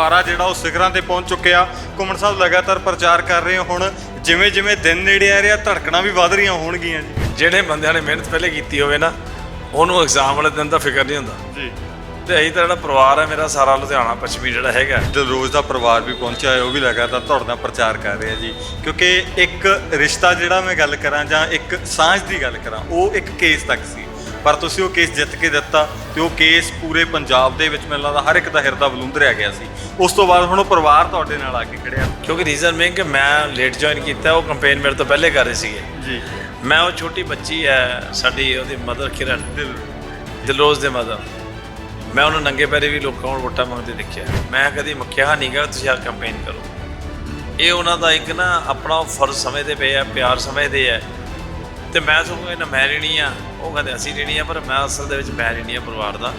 ਪਾਰਾ ਜਿਹੜਾ ਉਹ ਸਿਖਰਾਂ ਤੇ ਪਹੁੰਚ ਚੁੱਕਿਆ। ਘੁੰਮਣ ਸਾਹਿਬ ਲਗਾਤਾਰ ਪ੍ਰਚਾਰ ਕਰ ਰਹੇ ਹੋ ਹੁਣ। ਜਿਵੇਂ ਜਿਵੇਂ ਦਿਨ ਨੇੜੇ ਆ ਰਿਹਾ ਧੜਕਣਾਂ ਵੀ ਵੱਧ ਰਹੀਆਂ ਹੋਣਗੀਆਂ ਜੀ। ਜਿਹੜੇ ਬੰਦਿਆਂ ਨੇ ਮਿਹਨਤ ਪਹਿਲੇ ਕੀਤੀ ਹੋਵੇ ਨਾ ਉਹਨੂੰ ਐਗਜ਼ਾਮ ਵਾਲੇ ਦਿਨ ਦਾ ਫਿਕਰ ਨਹੀਂ ਹੁੰਦਾ। ਜੀ। ਤੇ ਅਸੀਂ ਤਾਂ ਜਿਹੜਾ ਪਰਿਵਾਰ ਹੈ ਮੇਰਾ ਸਾਰਾ ਲੁਧਿਆਣਾ ਪੱਛਮੀ ਜਿਹੜਾ ਹੈਗਾ। ਦਿਲਰੋਜ਼ ਦਾ ਪਰਿਵਾਰ ਵੀ ਪਹੁੰਚਿਆ ਹੈ ਉਹ ਵੀ ਲਗਾਤਾਰ ਤੁਹਾਡੇ ਨਾਲ ਪ੍ਰਚਾਰ ਕਰ ਰਿਹਾ ਜੀ। ਕਿਉਂਕਿ ਇੱਕ ਰਿਸ਼ਤਾ ਜਿਹੜਾ ਮੈਂ ਗੱਲ ਕਰਾਂ ਜਾਂ ਇੱਕ ਸਾਂਝ ਦੀ ਗੱਲ ਕਰਾਂ ਉਹ ਇੱਕ ਕੇਸ ਤੱਕ ਸੀ। ਪਰ ਤੁਸੀਂ ਉਹ ਕੇਸ ਜਿੱਤ ਕੇ ਦਿੱਤਾ ਤੇ ਉਹ ਕੇਸ ਪੂਰੇ ਪੰਜਾਬ ਦੇ ਵਿੱਚ ਮੈਨੂੰ ਲੱਗਦਾ ਹਰ ਇੱਕ ਦਾ ਹਿਰਦਾ ਬਲੂੰਦਰਿਆ ਗਿਆ ਸੀ। ਉਸ ਤੋਂ ਬਾਅਦ ਹੁਣ ਉਹ ਪਰਿਵਾਰ ਤੁਹਾਡੇ ਨਾਲ ਆ ਕੇ ਖੜਿਆ ਕਿਉਂਕਿ ਰੀਜ਼ਨ ਮੈਂ ਕਿ ਮੈਂ ਲੇਟ ਜੁਆਇਨ ਕੀਤਾ ਉਹ ਕੰਪੇਨ ਮੇਰੇ ਤੋਂ ਪਹਿਲੇ ਕਰ ਰਹੇ ਸੀਗੇ। ਜੀ। ਮੈਂ ਉਹ ਛੋਟੀ ਬੱਚੀ ਹੈ ਸਾਡੀ ਉਹਦੀ ਮਦਰ ਕਿਰਨ। ਦਿਲ। ਦਿਲਰੋਜ਼ ਦੇ ਮਦਰ ਮੈਂ ਉਹਨੂੰ ਨੰਗੇ ਪੈਰੇ ਵੀ ਲੋਕਾਂ ਕੋਲ ਵੋਟਾਂ ਮੰਗਦੇ ਦੇਖਿਆ। ਮੈਂ ਕਦੀ ਮੱਕਿਆ ਨਹੀਂਗਾ ਤੁਸੀਂ ਆ ਕੰਪੇਨ ਕਰੋ। ਇਹ ਉਹਨਾਂ ਦਾ ਇੱਕ ਨਾ ਆਪਣਾ ਫਰਜ਼ ਸਮਝਦੇ ਪਏ ਆ ਪਿਆਰ ਸਮਝਦੇ ਆ। ਤੇ ਮੈਂ ਸਗੋਂ ਇਹਨਾਂ ਮੈਂ ਰਹਿਣੀ ਆ ਉਹ ਕਹਿੰਦੇ ਅਸੀਂ ਰਹਿਣੀ ਆ ਪਰ ਮੈਂ ਅਸਲ ਦੇ ਵਿੱਚ ਮੈਂ ਰਹਿਣੀ ਆ ਪਰਿਵਾਰ ਦਾ।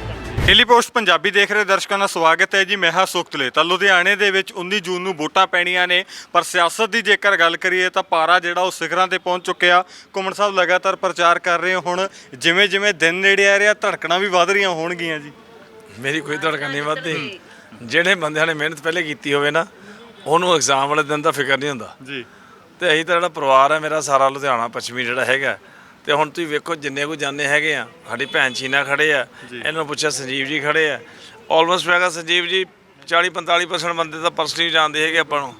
ਡੇਲੀ ਪੋਸਟ ਪੰਜਾਬੀ ਦੇਖ ਰਹੇ ਦਰਸ਼ਕਾਂ ਦਾ ਸਵਾਗਤ ਹੈ ਜੀ ਮੈਂ ਹਾਂ ਸੁਖਤਲੇ। ਤਾਂ ਲੁਧਿਆਣੇ ਦੇ ਵਿੱਚ 19 ਜੂਨ ਨੂੰ ਵੋਟਾਂ ਪੈਣੀਆਂ ਨੇ ਪਰ ਸਿਆਸਤ ਦੀ ਜੇਕਰ ਗੱਲ ਕਰੀਏ ਤਾਂ ਪਾਰਾ ਜਿਹੜਾ ਉਹ ਸਿਖਰਾਂ ਤੇ ਪਹੁੰਚ ਚੁੱਕਿਆ ਘੁੰਮਣ ਸਾਹਿਬ ਲਗਾਤਾਰ ਪ੍ਰਚਾਰ ਕਰ ਰਹੇ ਹੋ ਹੁਣ ਜਿਵੇਂ ਜਿਵੇਂ ਦਿਨ ਨੇੜੇ ਆ ਰਿਹਾ ਧੜਕਣਾਂ ਵੀ ਵੱਧ ਰਹੀਆਂ ਹੋਣਗੀਆਂ ਜੀ। ਮੇਰੀ ਕੋਈ ਧੜਕਣ ਨਹੀਂ ਵੱਧਦੀ। ਜਿਹੜੇ ਬੰਦਿਆਂ ਨੇ ਮਿਹਨਤ ਪਹਿਲੇ ਕੀਤੀ ਹੋਵੇ ਨਾ ਉਹਨੂੰ ਐਗਜ਼ਾਮ ਵਾਲੇ ਦਿਨ ਦਾ ਫਿਕਰ ਨਹੀਂ ਹੁੰਦਾ। ਜੀ। ਤੇ ਅਸੀਂ ਤਾਂ ਜਿਹੜਾ ਪਰਿਵਾਰ ਹੈ ਮੇਰਾ ਸਾਰਾ ਲੁਧਿਆਣਾ ਪੱਛਮੀ ਜਿਹੜਾ ਹੈਗਾ। ਤੇ ਹੁਣ ਤੁਸੀਂ ਵੇਖੋ ਜਿੰਨੇ ਕੋ ਜਾਂਦੇ ਹੈਗੇ ਆ ਸਾਡੀ ਭੈਣ ਚੀਨਾ ਖੜੇ ਆ ਇਹਨਾਂ ਨੂੰ ਪੁੱਛਿਆ ਸੰਜੀਵ ਜੀ ਖੜੇ ਆ। ਆਲਮੋਸਟ ਮੈਂ ਕਿਹਾ ਸੰਜੀਵ ਜੀ 40 45% ਬੰਦੇ ਤਾਂ ਪਰਸਨਲੀ ਜਾਣਦੇ ਹੈਗੇ ਆਪਾਂ ਨੂੰ।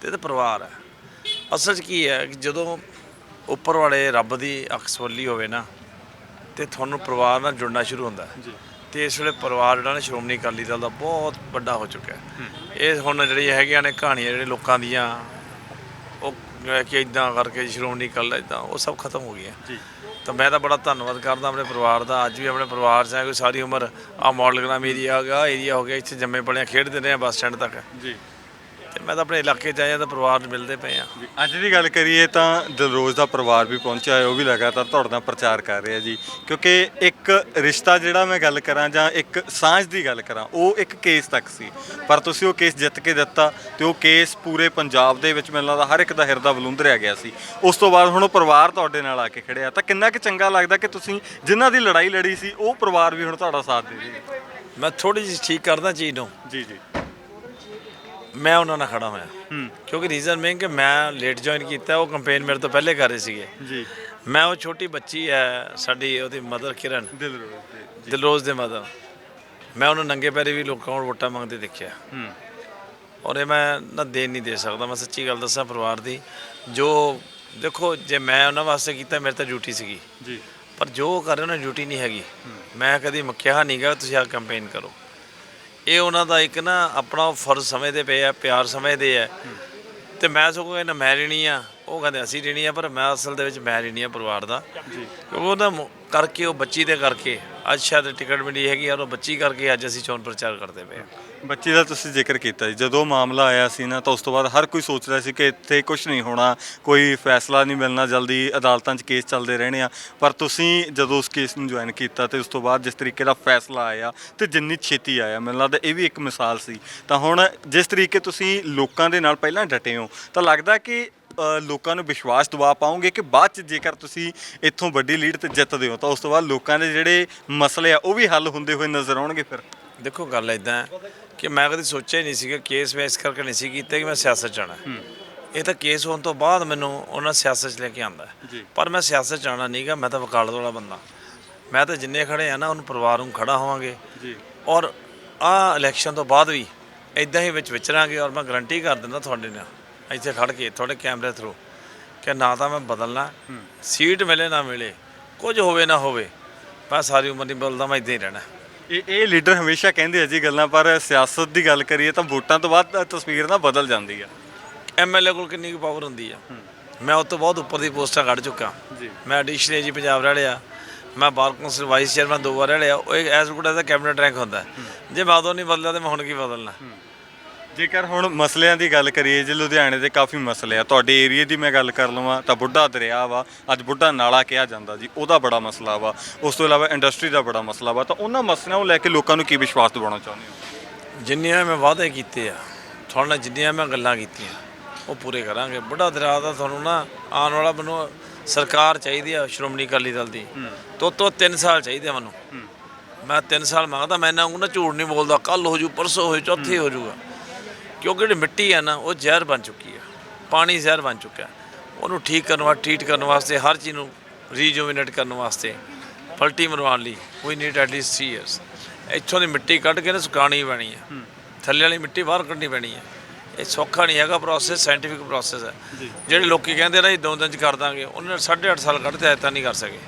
ਤੇ ਇਹ ਤਾਂ ਪਰਿਵਾਰ ਹੈ ਅਸਲ 'ਚ ਕੀ ਹੈ ਕਿ ਜਦੋਂ ਉੱਪਰ ਵਾਲੇ ਰੱਬ ਦੀ ਅੱਖ ਸਵੱਲੀ ਹੋਵੇ ਨਾ ਤੇ ਤੁਹਾਨੂੰ ਪਰਿਵਾਰ ਨਾਲ ਜੁੜਨਾ ਸ਼ੁਰੂ ਹੁੰਦਾ। ਹੈ ਤੇ ਇਸ ਵੇਲੇ ਪਰਿਵਾਰ ਜਿਹੜਾ ਨਾ ਸ਼੍ਰੋਮਣੀ ਅਕਾਲੀ ਦਲ ਦਾ ਬਹੁਤ ਵੱਡਾ ਹੋ ਚੁੱਕਾ ਹੈ। ਇਹ ਹੁਣ ਜਿਹੜੀ ਹੈਗੀਆਂ ਨੇ ਕਹਾਣੀਆਂ ਜਿਹੜੇ ਲੋਕਾਂ ਦੀਆਂ ਉਹ ਕਿ ਇਦਾਂ ਕਰਕੇ ਸ਼੍ਰੋਮਣੀ ਅਕਾਲੀ ਇਦਾਂ ਉਹ ਸਭ ਖਤਮ ਹੋ ਗਈਆਂ। ਜੀ। ਤਾਂ ਮੈਂ ਤਾਂ ਬੜਾ ਧੰਨਵਾਦ ਕਰਦਾ ਆਪਣੇ ਪਰਿਵਾਰ ਦਾ। ਅੱਜ ਵੀ ਆਪਣੇ ਪਰਿਵਾਰ ਹੈ ਕੋਈ ਸਾਰੀ ਉਮਰ ਆ ਮਾਡਲਗ੍ਰਾਮ ਏਰੀਆ ਆ ਗਿਆ ਏਰੀਆ ਹੋ ਗਿਆ ਇੱਥੇ ਜੰਮੇ ਪਲੇ ਖੇਡਦੇ ਰਹੇ ਆ ਬੱਸ ਸਟੈਂਡ ਤੱਕ। ਜੀ। ਤੇ ਮੈਂ ਤਾਂ ਆਪਣੇ ਇਲਾਕੇ 'ਚ ਆਇਆ ਤਾਂ ਪਰਿਵਾਰ ਨੂੰ ਮਿਲਦੇ ਪਏ ਆ ਅੱਜ ਦੀ ਗੱਲ ਕਰੀਏ ਤਾਂ ਦਿਲਰੋਜ਼ ਦਾ ਪਰਿਵਾਰ ਵੀ ਪਹੁੰਚਿਆ ਹੈ ਉਹ ਵੀ ਲਗਾਤਾਰ ਤੁਹਾਡੇ ਨਾਲ ਪ੍ਰਚਾਰ ਕਰ ਰਿਹਾ ਜੀ। ਕਿਉਂਕਿ ਇੱਕ ਰਿਸ਼ਤਾ ਜਿਹੜਾ ਮੈਂ ਗੱਲ ਕਰਾਂ ਜਾਂ ਇੱਕ ਸਾਂਝ ਦੀ ਗੱਲ ਕਰਾਂ ਉਹ ਇੱਕ ਕੇਸ ਤੱਕ ਸੀ। ਪਰ ਤੁਸੀਂ ਉਹ ਕੇਸ ਜਿੱਤ ਕੇ ਦਿੱਤਾ ਤੇ ਉਹ ਕੇਸ ਪੂਰੇ ਪੰਜਾਬ ਦੇ ਵਿੱਚ ਮੈਨੂੰ ਲੱਗਦਾ ਹਰ ਇੱਕ ਦਾ ਹਿਰਦਾ ਬਲੂੰਦਰਿਆ ਗਿਆ ਸੀ। ਉਸ ਤੋਂ ਬਾਅਦ ਹੁਣ ਉਹ ਪਰਿਵਾਰ ਤੁਹਾਡੇ ਨਾਲ ਆ ਕੇ ਖੜਿਆ। ਤਾਂ ਕਿੰਨਾ ਕਿ ਚੰਗਾ ਲੱਗਦਾ ਕਿ ਤੁਸੀਂ ਜਿਨ੍ਹਾਂ ਦੀ ਲੜਾਈ ਲੜੀ ਸੀ ਉਹ ਪਰਿਵਾਰ ਵੀ ਹੁਣ ਤੁਹਾਡਾ ਸਾਥ ਦੇ ਰਿਹਾ ਮੈਂ ਥੋੜੀ ਜਿਹੀ ਠੀਕ ਕਰਦਾ ਚੀਜ਼ ਨੂੰ। ਜੀ ਜੀ। ਮੈਂ ਉਹਨਾਂ ਨਾਲ ਖੜਾ ਹੋਇਆ। ਹੂੰ। ਕਿਉਂਕਿ ਰੀਜ਼ਨ ਮੈਂ ਕਿ ਮੈਂ ਲੇਟ ਜੁਆਇਨ ਕੀਤਾ ਉਹ ਕੰਪੇਨ ਮੇਰੇ ਤੋਂ ਪਹਿਲੇ ਕਰ ਰਹੇ ਸੀਗੇ। ਜੀ। ਮੈਂ ਉਹ ਛੋਟੀ ਬੱਚੀ ਹੈ ਸਾਡੀ ਉਹਦੀ ਮਦਰ ਕਿਰਨ। ਦਿਲਰੋਜ਼ ਦਿਲਰੋਜ਼ ਦੇ ਮਦਰ ਮੈਂ ਉਹਨੂੰ ਨੰਗੇ ਪੈਰੇ ਵੀ ਲੋਕਾਂ ਕੋਲ ਵੋਟਾਂ ਮੰਗਦੇ ਦੇਖਿਆ। ਹੂੰ। ਔਰ ਇਹ ਮੈਂ ਨਾ ਦੇ ਨਹੀਂ ਦੇ ਸਕਦਾ ਮੈਂ ਸੱਚੀ ਗੱਲ ਦੱਸਾਂ ਪਰਿਵਾਰ ਦੀ। ਜੋ ਦੇਖੋ ਜੇ ਮੈਂ ਉਹਨਾਂ ਵਾਸਤੇ ਕੀਤਾ ਮੇਰੇ ਤਾਂ ਡਿਊਟੀ ਸੀਗੀ। ਜੀ। ਪਰ ਜੋ ਕਰ ਰਹੇ ਉਹਨਾਂ ਡਿਊਟੀ ਨਹੀਂ ਹੈਗੀ। ਮੈਂ ਕਦੀ ਮੱਕਿਆ ਨਹੀਂਗਾ ਤੁਸੀਂ ਆ ਕੰਪੇਨ ਕਰੋ। ਇਹ ਉਹਨਾਂ ਦਾ ਇੱਕ ਨਾ ਆਪਣਾ ਫਰਜ਼ ਸਮਝਦੇ ਪਏ ਆ, ਪਿਆਰ ਸਮਝਦੇ ਆ। ਤੇ ਮੈਂ ਸਗੋਂ ਇਹਨਾਂ ਮੈਂ ਆ। ਉਹ ਕਹਿੰਦੇ ਅਸੀਂ ਰਹਿਣੀ ਆ ਪਰ ਮੈਂ ਅਸਲ ਦੇ ਵਿੱਚ ਮੈਂ ਰਹਿਣੀ ਆ ਪਰਿਵਾਰ ਦਾ। ਕਿਉਂਕਿ ਉਹਦਾ ਕਰਕੇ ਉਹ ਬੱਚੀ ਦੇ ਕਰਕੇ ਅੱਜ ਸ਼ਾਇਦ ਟਿਕਟ ਮਿਲੀ ਹੈਗੀ ਔਰ ਉਹ ਬੱਚੀ ਕਰਕੇ ਅੱਜ ਅਸੀਂ ਚੋਣ ਪ੍ਰਚਾਰ ਕਰਦੇ ਪਏ ਹਾਂ ਬੱਚੇ ਦਾ ਤੁਸੀਂ ਜ਼ਿਕਰ ਕੀਤਾ ਜੀ। ਜਦੋਂ ਮਾਮਲਾ ਆਇਆ ਸੀ ਨਾ ਤਾਂ ਉਸ ਤੋਂ ਬਾਅਦ ਹਰ ਕੋਈ ਸੋਚ ਰਿਹਾ ਸੀ ਕਿ ਇੱਥੇ ਕੁਝ ਨਹੀਂ ਹੋਣਾ ਕੋਈ ਫੈਸਲਾ ਨਹੀਂ ਮਿਲਣਾ ਜਲਦੀ ਅਦਾਲਤਾਂ 'ਚ ਕੇਸ ਚੱਲਦੇ ਰਹਿਣੇ ਆ। ਪਰ ਤੁਸੀਂ ਜਦੋਂ ਉਸ ਕੇਸ ਨੂੰ ਜੁਆਇਨ ਕੀਤਾ ਤੇ ਉਸ ਤੋਂ ਬਾਅਦ ਜਿਸ ਤਰੀਕੇ ਦਾ ਫੈਸਲਾ ਆਇਆ ਤੇ ਜਿੰਨੀ ਛੇਤੀ ਆਇਆ ਮੈਨੂੰ ਲੱਗਦਾ ਇਹ ਵੀ ਇੱਕ ਮਿਸਾਲ ਸੀ। ਤਾਂ ਹੁਣ ਜਿਸ ਤਰੀਕੇ ਤੁਸੀਂ ਲੋਕਾਂ ਦੇ ਨਾਲ ਪਹਿਲਾਂ ਡਟੇ ਹੋ ਤਾਂ ਲੱਗਦਾ ਕਿ ਲੋਕਾਂ ਨੂੰ ਵਿਸ਼ਵਾਸ ਦਿਵਾ ਪਾਓਗੇ ਕਿ ਬਾਅਦ ਚ ਜੇਕਰ ਤੁਸੀਂ ਇੱਥੋਂ ਵੱਡੀ ਲੀਡ ਤੇ ਜਿੱਤਦੇ ਹੋ ਤਾਂ ਉਸ ਤੋਂ ਬਾਅਦ ਲੋਕਾਂ ਦੇ ਜਿਹੜੇ ਮਸਲੇ ਆ ਉਹ ਵੀ ਹੱਲ ਹੁੰਦੇ ਹੋਏ ਨਜ਼ਰ ਆਉਣਗੇ ਫਿਰ। ਦੇਖੋ ਗੱਲ ਇਦਾਂ ਹੈ ਕਿ ਮੈਂ ਕਦੀ ਸੋਚਿਆ ਹੀ ਨਹੀਂ ਸੀ ਕਿ ਕੇਸ ਮੈਂ ਇਸ ਕਰਕੇ ਨਹੀਂ ਸੀ ਕੀਤਾ ਕਿ ਮੈਂ ਸਿਆਸਤ ਹੈ। ਇਹ ਤਾਂ ਕੇਸ ਹੋਣ ਤੋਂ ਬਾਅਦ ਮੈਨੂੰ ਉਹਨਾਂ ਸਿਆਸਤ 'ਚ ਲੈ ਕੇ ਆਂਦਾ। ਪਰ ਮੈਂ ਸਿਆਸਤ 'ਚ ਆਉਣਾ ਨਹੀਂਗਾ ਮੈਂ ਤਾਂ ਵਕਾਲਤ ਵਾਲਾ ਬੰਦਾ। ਮੈਂ ਤਾਂ ਜਿੰਨੇ ਖੜੇ ਆ ਨਾ ਉਹਨੂੰ ਪਰਿਵਾਰ ਨੂੰ ਖੜਾ ਹੋਵਾਂਗੇ। ਜੀ। ਔਰ ਆ ਇਲੈਕਸ਼ਨ ਤੋਂ ਬਾਅਦ ਵੀ ਇਦਾਂ ਹੀ ਵਿੱਚ ਵਿਚਰਾਂਗੇ ਔਰ ਮੈਂ ਗਰੰਟੀ ਕਰ ਦਿੰਦਾ ਤੁਹਾਡੇ ਨਾਲ। ਇੱਥੇ ਖੜ ਕੇ ਤੁਹਾਡੇ ਕੈਮਰੇ ਥਰੂ ਕਿ ਨਾ ਤਾਂ ਮੈਂ ਬਦਲਣਾ ਸੀਟ ਮਿਲੇ ਨਾ ਮਿਲੇ ਕੁਝ ਹੋਵੇ ਨਾ ਹੋਵੇ ਮੈਂ ਸਾਰੀ ਉਮਰ ਨਹੀਂ ਬਦਲਦਾ ਮੈਂ ਇਦਾਂ ਹੀ ਰਹਿਣਾ। ਇਹ ਇਹ ਲੀਡਰ ਹਮੇਸ਼ਾ ਕਹਿੰਦੇ ਆ ਜੀ ਗੱਲਾਂ ਪਰ ਸਿਆਸਤ ਦੀ ਗੱਲ ਕਰੀਏ ਤਾਂ ਵੋਟਾਂ ਤੋਂ ਬਾਅਦ ਤਸਵੀਰ ਨਾ ਬਦਲ ਜਾਂਦੀ ਆ। ਐਮਐਲਏ ਕੋਲ ਕਿੰਨੀ ਕੁ ਪਾਵਰ ਹੁੰਦੀ ਆ? ਮੈਂ ਉਸ ਤੋਂ ਬਹੁਤ ਉੱਪਰ ਦੀ ਪੋਸਟਾਂ ਕੱਢ ਚੁੱਕਾ। ਜੀ। ਮੈਂ ਐਡੀਸ਼ਨਲ ਜੀ ਪੰਜਾਬ ਰਹਿ ਲਿਆ ਮੈਂ ਬਾਰ ਕੌਂਸਲ ਵਾਈਸ ਚੇਅਰਮੈਨ ਦੋ ਵਾਰ ਰਹਿ ਲਿਆ ਉਹ as good as cabinet rank ਹੁੰਦਾ। ਜੇ ਮੈਂ ਉਦੋਂ ਨਹੀਂ ਬਦਲਿਆ ਤੇ ਮੈਂ ਹੁਣ ਕੀ ਬਦਲਣਾ? ਜੇਕਰ ਹੁਣ ਮਸਲਿਆਂ ਦੀ ਗੱਲ ਕਰੀਏ ਜੇ ਲੁਧਿਆਣੇ ਦੇ ਕਾਫੀ ਮਸਲੇ ਆ ਤੁਹਾਡੇ ਏਰੀਆ ਦੀ ਮੈਂ ਗੱਲ ਕਰ ਲਵਾਂ ਤਾਂ ਬੁੱਢਾ ਦਰਿਆ ਵਾ ਅੱਜ ਬੁੱਢਾ ਨਾਲਾ ਕਿਹਾ ਜਾਂਦਾ ਜੀ ਉਹਦਾ ਬੜਾ ਮਸਲਾ ਵਾ। ਉਸ ਤੋਂ ਇਲਾਵਾ ਇੰਡਸਟਰੀ ਦਾ ਬੜਾ ਮਸਲਾ ਵਾ ਤਾਂ ਉਹਨਾਂ ਮਸਲਿਆਂ ਨੂੰ ਲੈ ਕੇ ਲੋਕਾਂ ਨੂੰ ਕੀ ਵਿਸ਼ਵਾਸ ਦਿਵਾਉਣਾ ਚਾਹੁੰਦੇ ਹੋ? ਜਿੰਨੀਆਂ ਮੈਂ ਵਾਅਦੇ ਕੀਤੇ ਆ ਤੁਹਾਡੇ ਨਾਲ ਜਿੰਨੀਆਂ ਮੈਂ ਗੱਲਾਂ ਕੀਤੀਆਂ ਉਹ ਪੂਰੇ ਕਰਾਂਗੇ। ਬੁੱਢਾ ਦਰਿਆ ਦਾ ਤੁਹਾਨੂੰ ਨਾ ਆਉਣ ਵਾਲਾ ਮੈਨੂੰ ਸਰਕਾਰ ਚਾਹੀਦੀ ਆ ਸ਼੍ਰੋਮਣੀ ਅਕਾਲੀ ਦਲ ਦੀ। ਤੋਂ ਤੋਂ 3 ਸਾਲ ਚਾਹੀਦੇ ਆ ਮੈਨੂੰ। ਮੈਂ 3 ਸਾਲ ਮੰਗਦਾ ਮੈਂ ਨਾ ਨਾ ਝੂਠ ਨਹੀਂ ਬੋਲਦਾ ਕੱਲ ਹੋ ਜੂ ਪਰਸੋਂ ਹੋ ਜੂ ਚੌਥੇ ਹੋ ਜੂਗਾ। ਕਿਉਂਕਿ ਜਿਹੜੀ ਮਿੱਟੀ ਹੈ ਨਾ ਉਹ ਜ਼ਹਿਰ ਬਣ ਚੁੱਕੀ ਹੈ ਪਾਣੀ ਜ਼ਹਿਰ ਬਣ ਚੁੱਕਾ ਉਹਨੂੰ ਠੀਕ ਕਰਨ ਵਾਸਤੇ ਟ੍ਰੀਟ ਕਰਨ ਵਾਸਤੇ ਹਰ ਚੀਜ਼ ਨੂੰ ਰੀਜੂਵਿਨੇਟ ਕਰਨ ਵਾਸਤੇ ਪਲਟੀ ਮਰਵਾਉਣ ਲਈ ਵੀ ਨੀਡ ਐਟ ਲੀਸਟ 3 ਇਅਰਸ ਇੱਥੋਂ ਦੀ ਮਿੱਟੀ ਕੱਢ ਕੇ ਨਾ ਸੁਕਾਉਣੀ ਪੈਣੀ ਹੈ। ਥੱਲੇ ਵਾਲੀ ਮਿੱਟੀ ਬਾਹਰ ਕੱਢਣੀ ਪੈਣੀ ਹੈ ਇਹ ਸੌਖਾ ਨਹੀਂ ਹੈਗਾ ਪ੍ਰੋਸੈਸ ਸਾਇੰਟੀਫਿਕ ਪ੍ਰੋਸੈਸ ਹੈ ਜਿਹੜੇ ਲੋਕੀ ਕਹਿੰਦੇ ਨੇ ਦੋ ਦਿਨ ਚ ਕਰ ਦਾਂਗੇ ਉਹਨਾਂ ਨੇ 8.5 ਸਾਲ ਕੱਢਦੇ ਐ ਤਾਂ ਨਹੀਂ ਕਰ ਸਕੇ।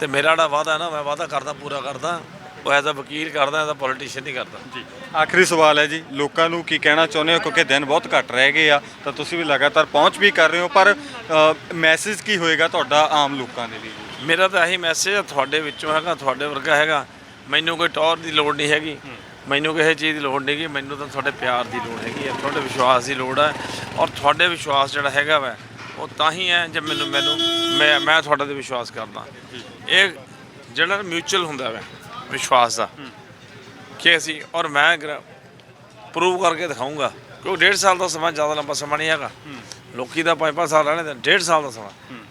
ਤੇ ਮੇਰਾ ਜਿਹੜਾ ਵਾਅਦਾ ਹੈ ਨਾ ਮੈਂ ਵਾਅਦਾ ਕਰਦਾ ਪੂਰਾ ਕਰਦਾ। ਉਹ ਐਜ਼ ਅ ਵਕੀਲ ਕਰਦਾ ਐਜ਼ ਅ ਪੋਲੀਟੀਸ਼ੀਅਨ ਨਹੀਂ ਕਰਦਾ। ਜੀ। ਆਖਰੀ ਸਵਾਲ ਹੈ ਜੀ। ਲੋਕਾਂ ਨੂੰ ਕੀ ਕਹਿਣਾ ਚਾਹੁੰਦੇ ਹੋ? ਕਿਉਂਕਿ ਦਿਨ ਬਹੁਤ ਘੱਟ ਰਹਿ ਗਏ ਆ ਤਾਂ ਤੁਸੀਂ ਵੀ ਲਗਾਤਾਰ ਪਹੁੰਚ ਵੀ ਕਰ ਰਹੇ ਹੋ। ਪਰ ਮੈਸੇਜ ਕੀ ਹੋਏਗਾ ਤੁਹਾਡਾ ਆਮ ਲੋਕਾਂ ਦੇ ਲਈ? ਮੇਰਾ ਤਾਂ ਇਹੀ ਮੈਸੇਜ ਹੈ ਤੁਹਾਡੇ ਵਿੱਚੋਂ ਹੈਗਾ ਤੁਹਾਡੇ ਵਰਗਾ ਹੈਗਾ। ਮੈਨੂੰ ਕੋਈ ਟੌਰ ਦੀ ਲੋੜ ਨਹੀਂ ਹੈਗੀ। ਮੈਨੂੰ ਕਿਸੇ ਚੀਜ਼ ਦੀ ਲੋੜ ਨਹੀਂ ਗੀ ਮੈਨੂੰ ਤਾਂ ਤੁਹਾਡੇ ਪਿਆਰ ਦੀ ਲੋੜ ਹੈਗੀ ਹੈ ਤੁਹਾਡੇ ਵਿਸ਼ਵਾਸ ਦੀ ਲੋੜ ਹੈ ਔਰ ਤੁਹਾਡੇ ਵਿਸ਼ਵਾਸ ਜਿਹੜਾ ਹੈਗਾ ਵਾ ਉਹ ਤਾਂ ਹੀ ਹੈ ਜੇ ਮੈਨੂੰ ਮੈਨੂੰ ਮੈਂ ਮੈਂ ਤੁਹਾਡੇ ਤੇ ਵਿਸ਼ਵਾਸ ਕਰਦਾ। ਇਹ ਜਿਹੜਾ ਮਿਊਚੁਅਲ ਹੁੰਦਾ ਵਾ ਵਿਸ਼ਵਾਸ ਦਾ। ਕਿ ਅਸੀਂ ਔਰ ਮੈਂ ਪ੍ਰੂਵ ਕਰਕੇ ਦਿਖਾਊਂਗਾ ਕਿਉਂਕਿ ਡੇਢ ਸਾਲ ਦਾ ਸਮਾਂ ਜ਼ਿਆਦਾ ਲੰਬਾ ਸਮਾਂ ਨਹੀਂ ਹੈਗਾ। ਲੋਕੀ ਦਾ ਪੰਜ ਪੰਜ ਸਾਲ ਰਹਿਣੇ ਤੇ ਡੇਢ ਸਾਲ ਦਾ ਸਮਾਂ।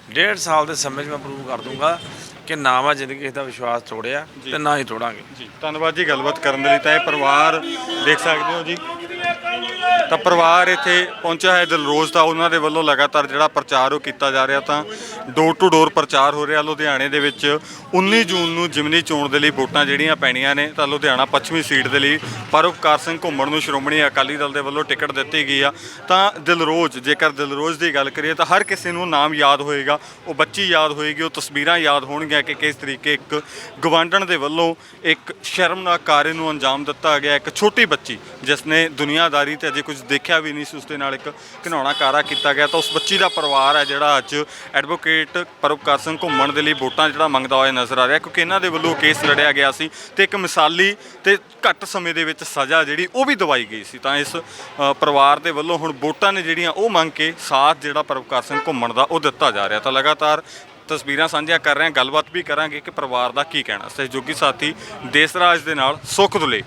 ਡੇਢ ਸਾਲ ਦੇ ਸਮੇਂ 'ਚ ਮੈਂ ਪ੍ਰੂਵ ਕਰ ਦੂੰਗਾ ਕਿ ਨਾ ਮੈਂ ਜ਼ਿੰਦਗੀ ਦਾ ਵਿਸ਼ਵਾਸ ਤੋੜਿਆ ਤੇ ਨਾ ਹੀ ਤੋੜਾਂਗੇ। ਜੀ। ਧੰਨਵਾਦ ਜੀ ਗੱਲਬਾਤ ਕਰਨ ਦੇ ਲਈ। ਤਾਂ ਇਹ ਪਰਿਵਾਰ ਦੇਖ ਸਕਦੇ ਹੋ ਜੀ। ਤਾਂ ਪਰਿਵਾਰ ਇੱਥੇ ਪਹੁੰਚਿਆ ਹੈ ਦਿਲਰੋਜ਼ ਤਾਂ ਉਹਨਾਂ ਦੇ ਵੱਲੋਂ ਲਗਾਤਾਰ ਜਿਹੜਾ ਪ੍ਰਚਾਰ ਉਹ ਕੀਤਾ ਜਾ ਰਿਹਾ ਤਾਂ ਡੋਰ ਟੂ ਡੋਰ ਪ੍ਰਚਾਰ ਹੋ ਰਿਹਾ ਲੁਧਿਆਣੇ ਦੇ ਵਿੱਚ। 19 ਜੂਨ ਨੂੰ ਜਿਮਨੀ ਚੋਣ ਦੇ ਲਈ ਵੋਟਾਂ ਜਿਹੜੀਆਂ ਪੈਣੀਆਂ ਨੇ ਤਾਂ ਲੁਧਿਆਣਾ ਪੱਛਮੀ ਸੀਟ ਦੇ ਲਈ ਪਰਉਪਕਾਰ ਸਿੰਘ ਘੁੰਮਣ ਨੂੰ ਸ਼੍ਰੋਮਣੀ ਅਕਾਲੀ ਦਲ ਦੇ ਵੱਲੋਂ ਟਿਕਟ ਦਿੱਤੀ ਗਈ ਆ। ਤਾਂ ਦਿਲਰੋਜ਼, ਜੇਕਰ ਦਿਲਰੋਜ਼ ਦੀ ਗੱਲ ਕਰੀਏ ਤਾਂ ਹਰ ਕਿਸੇ ਨੂੰ ਨਾਮ ਯਾਦ ਹੋਏਗਾ, ਉਹ ਬੱਚੀ ਯਾਦ ਹੋਏਗੀ, ਉਹ ਤਸਵੀਰਾਂ ਯਾਦ ਹੋਣਗੀਆਂ ਕਿ ਕਿਸ ਤਰੀਕੇ ਇੱਕ ਗਵਾਂਢਣ ਦੇ ਵੱਲੋਂ ਇੱਕ ਸ਼ਰਮਨਾਕ ਕਾਰੇ ਨੂੰ ਅੰਜਾਮ ਦਿੱਤਾ ਗਿਆ, ਇੱਕ ਛੋਟੀ ਬੱਚੀ ਜਿਸ ਨੇ ਦੁਨੀਆ ਦੁਨੀਆਦਾਰੀ ਤੇ ਅਜੇ ਕੁਝ ਦੇਖਿਆ ਵੀ ਨਹੀਂ ਸੀ ਉਸ ਦੇ ਨਾਲ ਇੱਕ ਘਿਨਾਉਣਾ ਕਾਰਾ ਕੀਤਾ ਗਿਆ ਤਾਂ ਉਸ ਬੱਚੀ ਦਾ ਪਰਿਵਾਰ ਹੈ ਜਿਹੜਾ ਅੱਜ ਐਡਵੋਕੇਟ ਪਰਉਪਕਾਰ ਸਿੰਘ ਘੁੰਮਣ ਦੇ ਲਈ ਵੋਟਾਂ ਜਿਹੜਾ ਮੰਗਦਾ ਹੋਇਆ ਨਜ਼ਰ ਆ ਰਿਹਾ। ਕਿਉਂਕਿ ਇਹਨਾਂ ਦੇ ਵੱਲੋਂ ਕੇਸ ਲੜਿਆ ਗਿਆ ਸੀ ਤੇ ਇੱਕ ਮਿਸਾਲੀ ਤੇ ਘੱਟ ਸਮੇਂ ਦੇ ਵਿੱਚ ਸਜ਼ਾ ਜਿਹੜੀ ਉਹ ਵੀ ਦਵਾਈ ਗਈ ਸੀ। ਤਾਂ ਇਸ ਪਰਿਵਾਰ ਦੇ ਵੱਲੋਂ ਹੁਣ ਵੋਟਾਂ ਨੇ ਜਿਹੜੀਆਂ ਉਹ ਮੰਗ ਕੇ ਸਾਥ ਜਿਹੜਾ ਪਰਉਪਕਾਰ ਸਿੰਘ ਘੁੰਮਣ ਦਾ ਉਹ ਦਿੱਤਾ ਜਾ ਰਿਹਾ। ਤਾਂ ਲਗਾਤਾਰ ਤਸਵੀਰਾਂ ਸਾਂਝੀਆਂ ਕਰ ਰਹੇ ਹਾਂ, ਗੱਲਬਾਤ ਵੀ ਕਰਾਂਗੇ ਕਿ ਪਰਿਵਾਰ ਦਾ ਕੀ ਕਹਿਣਾ। ਸਹਿਯੋਗੀ ਸਾਥੀ ਦੇਸਰਾਜ ਦੇ ਨਾਲ ਸੁਖ ਦੁਲੇ।